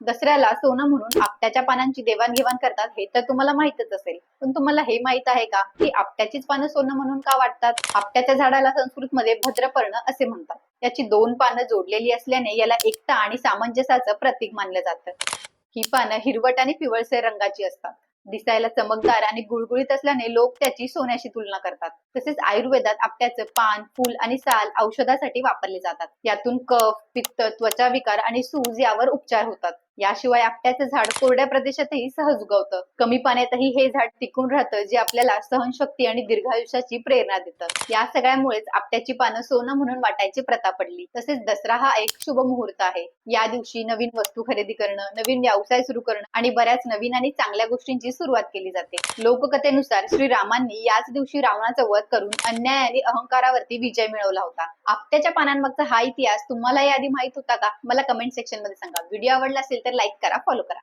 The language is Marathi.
दसऱ्याला सोनं म्हणून आपट्याच्या पानांची देवाणघेवाण करतात हे तर तुम्हाला माहितच असेल. पण तुम्हाला हे माहीत आहे का? की आपट्याचीच पानं सोनं म्हणून का वाटतात? आपट्याच्या झाडाला संस्कृतमध्ये भद्रपर्ण असे म्हणतात. याची दोन पानं जोडलेली असल्याने याला एकता आणि सामंजस्याचं प्रतीक मानलं जातं. ही पानं हिरवट आणि पिवळसर रंगाची असतात. दिसायला चमकदार आणि गुळगुळीत असल्याने लोक त्याची सोन्याशी तुलना करतात. तसेच आयुर्वेदात आपट्याचं पान फूल आणि साल औषधासाठी वापरले जातात. यातून कफ पित्त त्वचा विकार आणि सूज यावर उपचार होतात. याशिवाय आपट्याचं झाड कोरड्या प्रदेशातही सहज उगवतं. कमी पाण्यातही हे झाड टिकून राहतं जे आपल्याला सहनशक्ती आणि दीर्घायुष्याची प्रेरणा देतं. या सगळ्यामुळेच आपट्याची पानं सोनं म्हणून वाटायची प्रथा पडली. तसेच दसरा हा एक शुभ मुहूर्त आहे. या दिवशी नवीन वस्तू खरेदी करणं नवीन व्यवसाय सुरू करणं आणि बऱ्याच नवीन आणि चांगल्या गोष्टींची सुरुवात केली जाते. लोककथेनुसार श्रीरामांनी याच दिवशी रावणाचा वध करून अन्याय आणि अहंकारावरती विजय मिळवला होता. आपट्याच्या पानांमागचा हा इतिहास तुम्हाला याआधी माहीत होता का? मला कमेंट सेक्शनमध्ये सांगा. व्हिडिओ आवडला असेल तर लाईक करा फॉलो करा.